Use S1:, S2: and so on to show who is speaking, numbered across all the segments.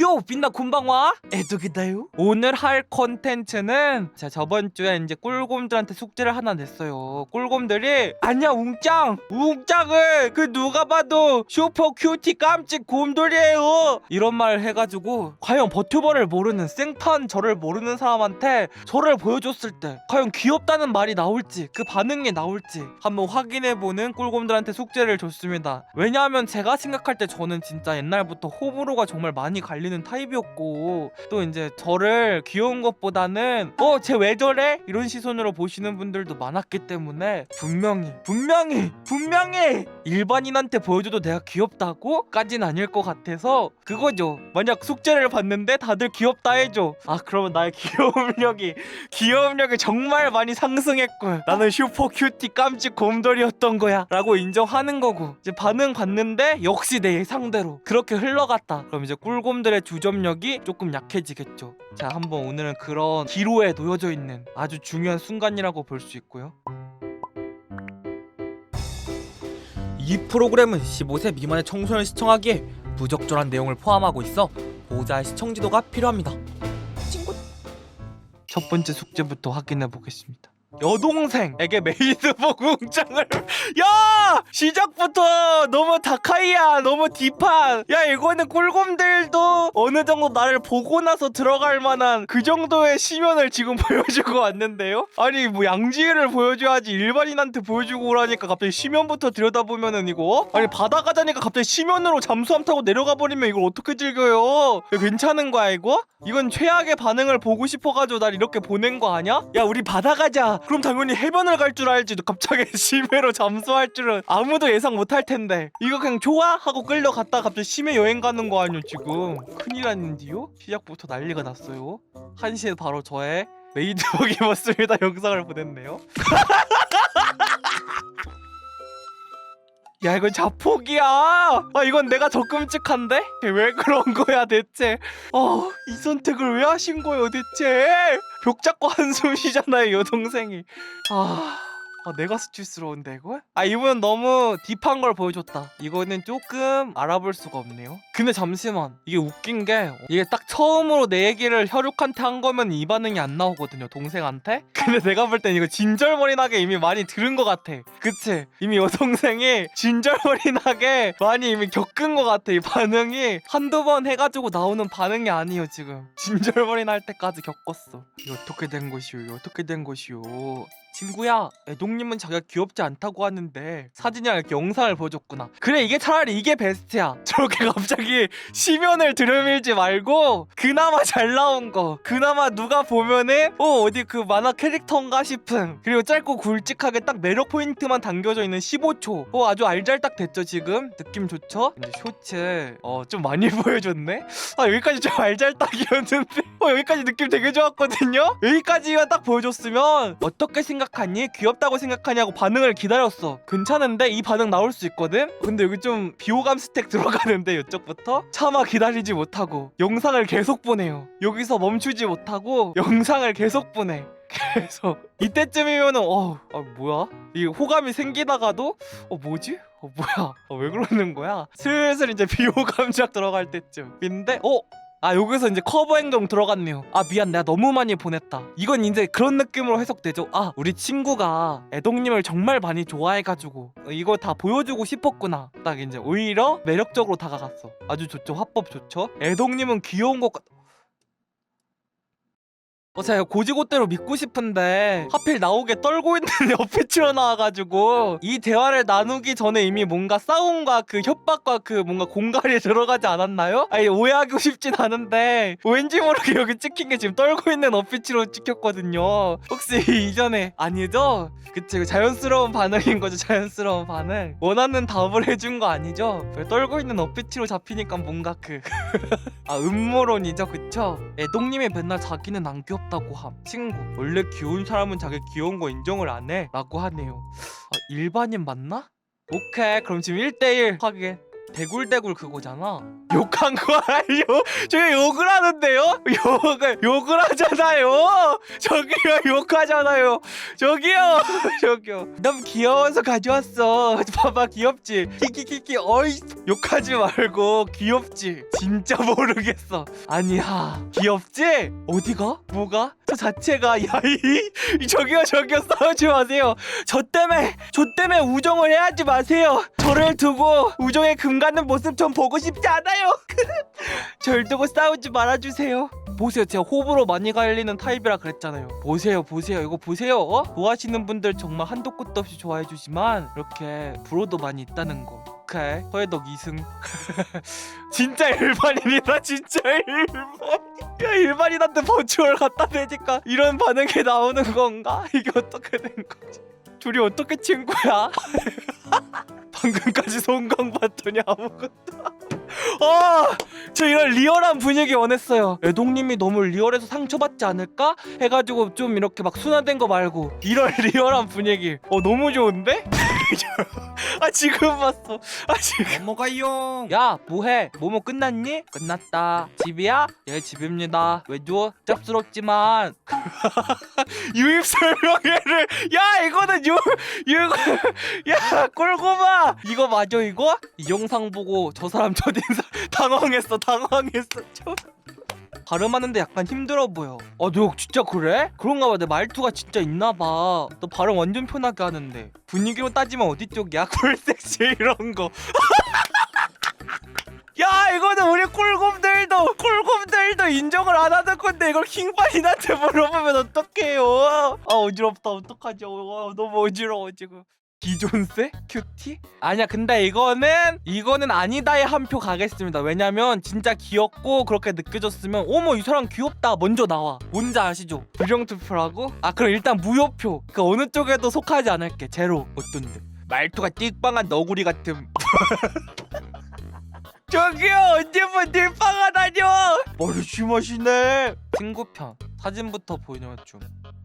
S1: 요 빛나 군방와 에도기다요? 오늘 할 컨텐츠는 제가 저번 주에 이제 꿀곰들한테 숙제를 하나 냈어요. 꿀곰들이 아니야 웅짱! 웅짱은 그 누가 봐도 슈퍼 큐티 깜찍 곰돌이에요! 이런 말을 해가지고 과연 버튜버를 모르는 생판 저를 모르는 사람한테 저를 보여줬을 때 과연 귀엽다는 말이 나올지 그 반응이 나올지 한번 확인해보는 꿀곰들한테 숙제를 줬습니다. 왜냐하면 제가 생각할 때 저는 진짜 옛날부터 호불호가 정말 많이 갈 리는 타입이었고 또 이제 저를 귀여운 것보다는 어 쟤 왜 저래? 이런 시선으로 보시는 분들도 많았기 때문에 분명히 분명히 분명히 일반인한테 보여줘도 내가 귀엽다고? 까진 아닐 것 같아서 그거죠 만약 숙제를 봤는데 다들 귀엽다 해줘 아 그러면 나의 귀여움력이 귀여움력이 정말 많이 상승했군 나는 슈퍼 큐티 깜찍 곰돌이였던 거야 라고 인정하는 거고 이제 반응 봤는데 역시 내 예상대로 그렇게 흘러갔다 그럼 이제 꿀곰들의 주점력이 조금 약해지겠죠 자 한번 오늘은 그런 기로에 놓여져 있는 아주 중요한 순간이라고 볼 수 있고요 이 프로그램은 15세 미만의 청소년을 시청하기에 부적절한 내용을 포함하고 있어 보호자의 시청 지도가 필요합니다. 친구. 첫 번째 숙제부터 확인해 보겠습니다. 여동생에게 메이드복 웅장을 야! 시작부터 너무 다카이야 너무 딥한. 야 이거는 꿀곰들도 어느 정도 나를 보고 나서 들어갈 만한 그 정도의 시면을 지금 보여주고 왔는데요? 아니 뭐 양지를 보여줘야지 일반인한테 보여주고 오라니까 갑자기 시면부터 들여다보면은 이거? 아니 바다 가자니까 갑자기 시면으로 잠수함 타고 내려가 버리면 이걸 어떻게 즐겨요? 이거 괜찮은 거야 이거? 이건 최악의 반응을 보고 싶어가지고 날 이렇게 보낸 거 아니야? 야 우리 바다 가자 그럼 당연히 해변을 갈 줄 알지 갑자기 심해로 잠수할 줄은 아무도 예상 못할 텐데. 이거 그냥 좋아? 하고 끌려갔다 갑자기 심해 여행 가는 거 아니야 지금? 큰일 났는데요? 시작부터 난리가 났어요. 1시에 바로 저의 메이드복 입었습니다. 영상을 보냈네요. 야 이건 자폭이야. 아 이건 내가 더 끔찍한데? 왜 그런 거야 대체? 어이 선택을 왜 하신 거예요 대체 벽 잡고 한숨 쉬잖아요 여동생이. 아... 아 내가 수치스러운데 이거? 아 이분은 너무 딥한 걸 보여줬다. 이거는 조금 알아볼 수가 없네요. 근데 잠시만 이게 웃긴 게 이게 딱 처음으로 내 얘기를 혈육한테 한 거면 이 반응이 안 나오거든요 동생한테? 근데 내가 볼 땐 이거 진절머리나게 이미 많이 들은 것 같아. 그치? 이미 여동생이 진절머리나게 많이 이미 겪은 것 같아 이 반응이. 한두 번 해가지고 나오는 반응이 아니에요 지금. 진절머리 날 때까지 겪었어. 이게 어떻게 된 것이오? 이게 어떻게 된 것이오 친구야 애동님은 자기가 귀엽지 않다고 하는데 사진이랑 이렇게 영상을 보여줬구나. 그래 이게 차라리 이게 베스트야. 저렇게 갑자기 시면을 들여밀지 말고 그나마 잘 나온 거. 그나마 누가 보면은 어 어디 그 만화 캐릭터인가 싶은. 그리고 짧고 굵직하게 딱 매력 포인트만 담겨져 있는 15초. 어 아주 알잘딱 됐죠 지금? 느낌 좋죠? 이제 쇼츠 어 좀 많이 보여줬네? 아 여기까지 좀 알잘딱이었는데. 어 여기까지 느낌 되게 좋았거든요? 여기까지만 딱 보여줬으면 어떻게 생각 하니 귀엽다고 생각하냐고 반응을 기다렸어. 괜찮은데 이 반응 나올 수 있거든? 근데 여기 좀 비호감 스택 들어가는데 이쪽부터? 차마 기다리지 못하고 영상을 계속 보내요. 여기서 멈추지 못하고 영상을 계속 보내. 계속 이때쯤이면은 어, 아 뭐야? 이 호감이 생기다가도 어 뭐지? 어 뭐야? 어, 왜 그러는 거야? 슬슬 이제 비호감작 들어갈 때쯤. 근데 어 아 여기서 이제 커버 행동 들어갔네요. 아 미안 내가 너무 많이 보냈다. 이건 이제 그런 느낌으로 해석되죠. 아 우리 친구가 애동님을 정말 많이 좋아해가지고 이거 다 보여주고 싶었구나. 딱 이제 오히려 매력적으로 다가갔어. 아주 좋죠. 화법 좋죠. 애동님은 귀여운 것 같... 어, 제가 고지고대로 믿고 싶은데 하필 나오게 떨고 있는 옆에 튀어나와가지고 이 대화를 나누기 전에 이미 뭔가 싸움과 그 협박과 그 뭔가 공갈이 들어가지 않았나요? 아니 오해하고 싶진 않은데 왠지 모르게 여기 찍힌 게 지금 떨고 있는 어피치로 찍혔거든요 혹시 이전에 아니죠? 그치 그 자연스러운 반응인 거죠 자연스러운 반응 원하는 답을 해준 거 아니죠? 왜 떨고 있는 어피치로 잡히니까 뭔가 그 아 음모론이죠 그쵸? 애동님이 맨날 자기는 안 귀엽 다고 함. 친구 원래 귀여운 사람은 자기 귀여운 거 인정을 안 해? 라고 하네요. 아 일반인 맞나? 오케이 그럼 지금 1대1 확인 대굴대굴 그거잖아. 욕한 거 아니요 저게 욕을 하는데요? 욕을 욕을 하잖아요. 저기요 욕하잖아요. 저기요 저기요. 너무 귀여워서 가져왔어. 봐봐 귀엽지? 키키키키 어이 욕하지 말고 귀엽지? 진짜 모르겠어. 아니야. 귀엽지? 어디가? 뭐가? 저 자체가 야이 저기요 저기요. 싸우지 마세요. 저 때문에 저 때문에 우정을 해하지 마세요. 저를 두고 우정의 금가 는 모습 전 보고 싶지 않아요? 절 두고 싸우지 말아주세요. 보세요. 제가 호불호 많이 갈리는 타입이라 그랬잖아요. 보세요 보세요. 이거 보세요 어? 좋아하시는 분들 정말 한도 끝도 없이 좋아해 주지만 이렇게 불호도 많이 있다는 거. 오케이. 서해덕 2승. 진짜 일반인이다 진짜 일반 야 일반인한테 버추얼 갖다 대니까 이런 반응이 나오는 건가? 이게 어떻게 된 거지? 둘이 어떻게 친구야? 방금까지 송강 봤더니 아무것도 아, 저 이런 리얼한 분위기 원했어요. 애동님이 너무 리얼해서 상처받지 않을까? 해가지고 좀 이렇게 막 순화된 거 말고 이런 리얼한 분위기. 어 너무 좋은데? 아 지금 봤어. 아 지금.
S2: 넘어가요.
S1: 야 뭐해? 모모 끝났니? 끝났다. 집이야? 예 집입니다. 왜죠? 짭스럽지만 유입 설명회를 야 이거는 유 이거 야 꿀고마 이거 맞아 이거? 이 영상 보고 저 사람 첫인상 당황했어 당황했어 저 발음하는데 약간 힘들어 보여. 어너 진짜 그래? 그런가 봐 내 말투가 진짜 있나 봐너 발음 완전 편하게 하는데. 분위기로 따지면 어디 쪽이야? 꿀섹시 이런 거. 야 이거는 우리 꿀곰들도 꿀곰들도 인정을 안 하는 건데 이걸 킹반인한테 물어보면 어떡해요? 아 어지럽다. 어떡하죠? 어, 너무 어지러워 지금 기존세? 큐티? 아니야 근데 이거는 이거는 아니다에 한 표 가겠습니다. 왜냐면 진짜 귀엽고 그렇게 느껴졌으면 어머 이 사람 귀엽다. 먼저 나와. 뭔지 아시죠? 부정투표라고? 아 그럼 일단 무효표. 그 어느 쪽에도 속하지 않을게. 제로. 어떤데? 말투가 띡빵한 너구리 같음 저기요 언제부터 딜빵하다뇨? 머리 심하시네. 친구편. 사진부터 보여줘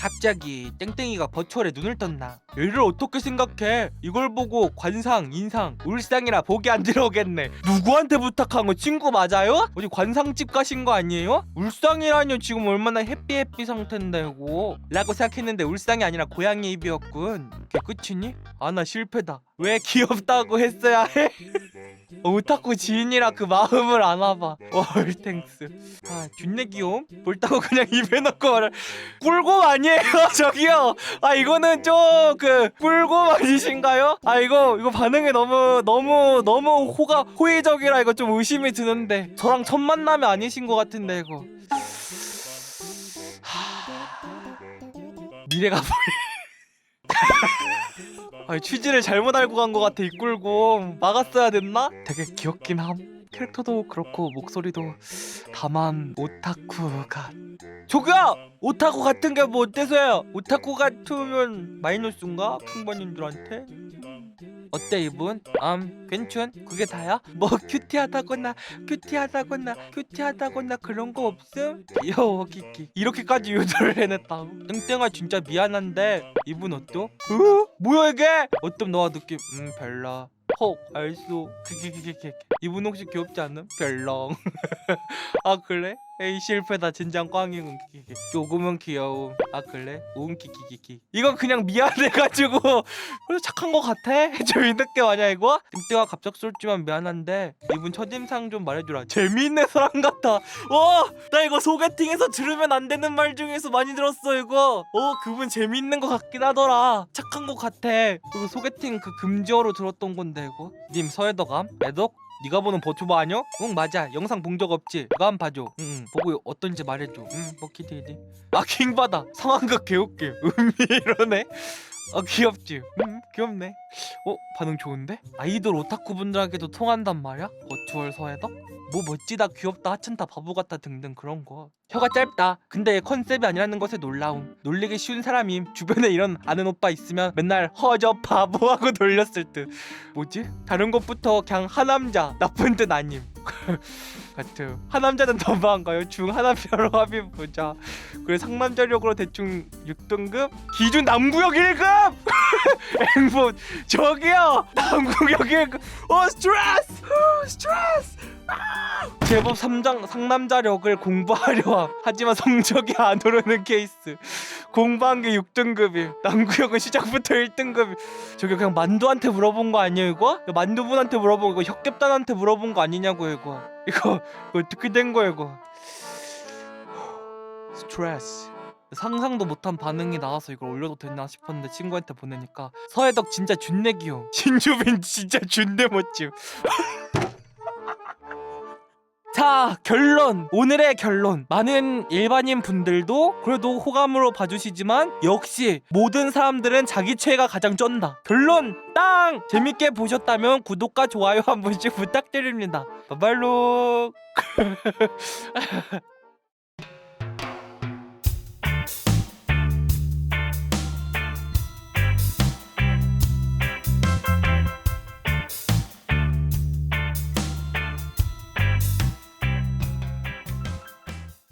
S1: 갑자기 땡땡이가 버추얼에 눈을 떴나? 얘를 어떻게 생각해? 이걸 보고 관상 인상 울상이라 보기 안 들어오겠네. 누구한테 부탁한 거? 친구 맞아요? 어디 관상집 가신 거 아니에요? 울상이라뇨. 지금 얼마나 해피해피 상태인데 이거 라고 생각했는데 울상이 아니라 고양이 입이었군. 그게 끝이니? 아 나 실패다. 왜 귀엽다고 했어야 해? 어, 오타쿠 지인이라 그 마음을 아나봐. 월탱스. 아 준내 귀여움? 볼따고 그냥 입에 넣고 말을. 꿀곰 아니 에요. 저기요. 아 이거는 좀 그 꿀곰 아니신가요? 아 이거 이거 반응이 너무 너무 너무 호가 호의적이라 이거 좀 의심이 드는데. 저랑 첫 만남이 아니신 것 같은데 이거. 하... 미래가 보이 아 취지를 잘못 알고 간 것 같아 이 꿀곰 막았어야 됐나? 되게 귀엽긴 함 캐릭터도 그렇고 목소리도 다만 오타쿠가 저기야! 오타쿠 같은 게 뭐 어때서요? 오타쿠 같으면 마이너스인가? 풍번님들한테? 어때 이분? 음 괜춘? 그게 다야? 뭐 큐티하다거나 큐티하다거나 큐티하다거나 그런 거 없음? 귀여워 키키 이렇게까지 유도를 해냈다고? 땡땡아 진짜 미안한데 이분 어떠? 어? 뭐야 이게? 어떤 너와 느낌 음 별로 헉 알쏘 이분 혹시 귀엽지 않음? 별렁 아 그래? 에이 실패다 진장 꽝이군 키키키 조금은 귀여움 아 그래? 응 키키키키 이건 그냥 미안해가지고 그래서 착한 거 같아? 재밌는 게 마냐 이거? 땡땡아 갑작스럽지만 미안한데 이분 첫인상 좀 말해주라 재미있는 사람 같아 어! 나 이거 소개팅에서 들으면 안 되는 말 중에서 많이 들었어 이거 어 그분 재미있는 거 같긴 하더라 착한 거 같아 그리고 소개팅 그 금지어로 들었던 건데 이거 님 서해덕암? 애덕? 네가 보는 버튜버 아니야? 응 맞아 영상 본 적 없지? 이거 한번 봐줘 응 보고 어떤지 말해줘 응뭐 기대돼 아 킹받아 상황극 개웃겨 음미 이러네 아 귀엽지? 음 귀엽네 어 반응 좋은데? 아이돌 오타쿠 분들에게도 통한단 말이야? 버추얼 서해덕? 뭐 멋지다 귀엽다 하찮다 바보 같다 등등 그런 거 혀가 짧다. 근데 컨셉이 아니라는 것에 놀라움. 놀리기 쉬운 사람임. 주변에 이런 아는 오빠 있으면 맨날 허저 바보하고 돌렸을 듯. 뭐지? 다른 것부터 그냥 하남자. 나쁜 뜻 아님. 같은 하남자는 너무한가요? 중 하남자로 합의 보자. 그래 상남자력으로 대충 6등급. 기준 남구역 1급! 앵보 저기요! 남구역 1급. 어 스트레스! 어, 스트레스! 아! 제법 삼장 상남자력을 공부하려 함. 하지만 성적이 안 오르는 케이스. 공부한 게 6등급이 남구역은 시작부터 1등급이 저기 그냥 만두한테 물어본 거 아니에요 이거? 만두분한테 물어본 거 이거 혁ገብ단한테 물어본 거 아니냐고 이거. 이거, 이거 어떻게 된 거야 이거? 스트레스. 상상도 못한 반응이 나와서 이걸 올려도 되나 싶었는데 친구한테 보내니까 서해덕 진짜 준내 귀여워 신주빈 진짜 준내 멋짐 자 결론. 오늘의 결론. 많은 일반인 분들도 그래도 호감으로 봐주시지만 역시 모든 사람들은 자기 최애가 가장 쩐다. 결론. 땅! 재밌게 보셨다면 구독과 좋아요 한 번씩 부탁드립니다. 바발로